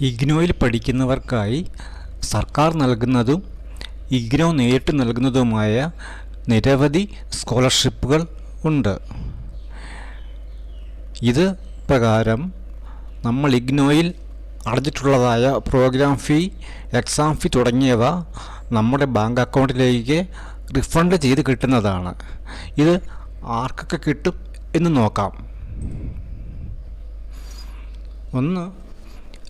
ഇഗ്നോയിൽ പഠിക്കുന്നവർക്കായി സർക്കാർ നൽകുന്നതും ഇഗ്നോ നേരിട്ട് നൽകുന്നതുമായ നിരവധി സ്കോളർഷിപ്പുകൾ ഉണ്ട്. ഇത് പ്രകാരം നമ്മൾ ഇഗ്നോയിൽ അടച്ചിട്ടുള്ളതായ പ്രോഗ്രാം ഫീ എക്സാം ഫീ തുടങ്ങിയവ നമ്മുടെ ബാങ്ക് അക്കൗണ്ടിലേക്ക് റിഫണ്ട് ചെയ്ത് കിട്ടുന്നതാണ്. ഇത് ആർക്കൊക്കെ കിട്ടും എന്ന് നോക്കാം. ഒന്ന്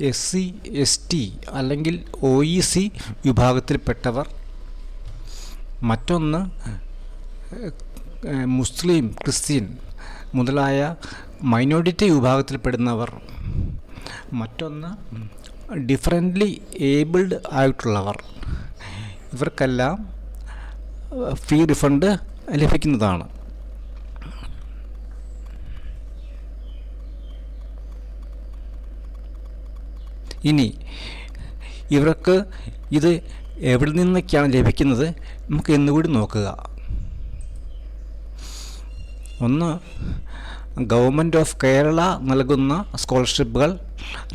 എസ് സി എസ് ടി അല്ലെങ്കിൽ ഒ ഇ സി വിഭാഗത്തിൽപ്പെട്ടവർ. മറ്റൊന്ന് മുസ്ലിം ക്രിസ്ത്യൻ മുതലായ മൈനോറിറ്റി വിഭാഗത്തിൽപ്പെടുന്നവർ. മറ്റൊന്ന് ഡിഫറന്റ്ലി ഏബിൾഡ് ആയിട്ടുള്ളവർ. ഇവർക്കെല്ലാം ഫീ റിഫണ്ട് ലഭിക്കുന്നതാണ്. ഇനി ഇവർക്ക് ഇത് എവിടെ നിന്നൊക്കെയാണ് ലഭിക്കുന്നത്? നമുക്ക് എന്നുകൂടി നോക്കുക. ഒന്ന് ഗവൺമെന്റ് ഓഫ് കേരള നൽകുന്ന സ്കോളർഷിപ്പുകൾ.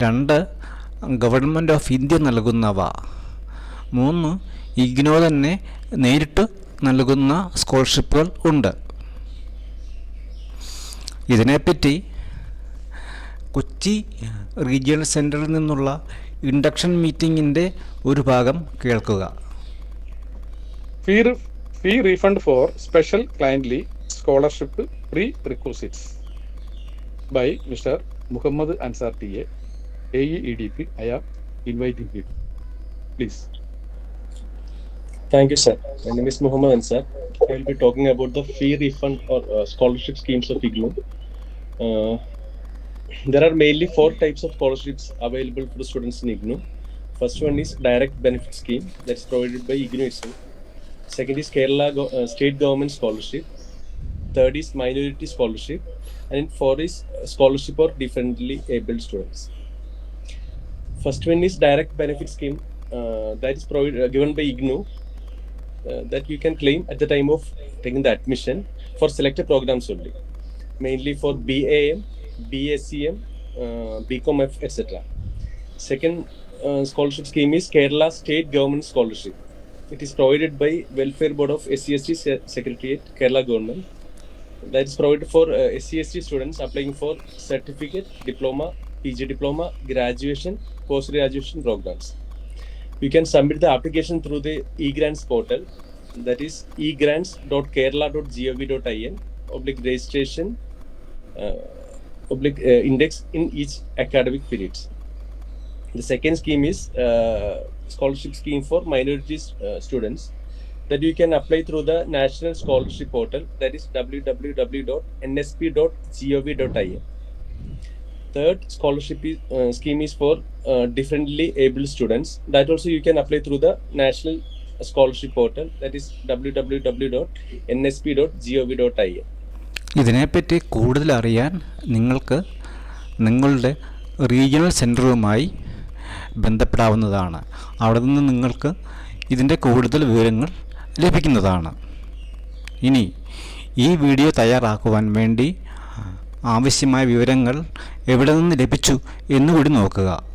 രണ്ട് ഗവൺമെന്റ് ഓഫ് ഇന്ത്യ നൽകുന്നവ. മൂന്ന് ഇഗ്നോ തന്നെ നേരിട്ട് നൽകുന്ന സ്കോളർഷിപ്പുകൾ ഉണ്ട്. ഇതിനെപ്പറ്റി കൊച്ചി റീജിയണൽ സെന്ററിൽ നിന്നുള്ള ഇൻഡക്ഷൻ മീറ്റിംഗിന്റെ ഒരു ഭാഗം കേൾക്കുക. Fee fee refund for special cliently scholarship prerequisites by mister Muhammad Ansar T A A E D P I am inviting you please thank you sir എന്റെ miss Muhammad Ansar I will be talking about the fee refund or scholarship schemes of igloo there are mainly four types of scholarships available for the students in IGNO. First one is direct benefit scheme that's provided by IGNO itself. Second is Kerala go- uh, state government scholarship. Third is minority scholarship. And fourth is scholarship for differently abled students. First one is direct benefit scheme uh, that is provided uh, given by IGNO uh, that you can claim at the time of taking the admission for selected programs only, mainly for BAM, BSCM, uh, BComF, etc. Second uh, scholarship scheme is Kerala State Government Scholarship. It is provided by Welfare Board of SCST Se- Secretariat, Kerala Government. That is provided for uh, SCST students applying for certificate, diploma, PG diploma, graduation, post graduation programs you can submit the application through the egrants portal that is egrants.kerala.gov.in oblique registration uh, oblique uh, index in each academic periods the second scheme is uh, scholarship scheme for minorities uh, students that you can apply through the national scholarship portal that is www.nsp.gov.in third scholarship is, uh, scheme is for uh, differently able students. That also you can apply through the national scholarship portal that is www.nsp.gov.in ഇതിനെപ്പറ്റി കൂടുതൽ അറിയാൻ നിങ്ങൾക്ക് നിങ്ങളുടെ regional സെന്ററുമായി ബന്ധപ്പെടാവുന്നതാണ്. അവിടെ നിന്ന് നിങ്ങൾക്ക് ഇതിന്റെ കൂടുതൽ വിവരങ്ങൾ ലഭിക്കുന്നതാണ്. ഇനി ഈ വീഡിയോ തയ്യാറാക്കുവാൻ വേണ്ടി ആവശ്യമായ വിവരങ്ങൾ എവിടെ നിന്ന് ലഭിച്ചു എന്നുകൂടി നോക്കുക.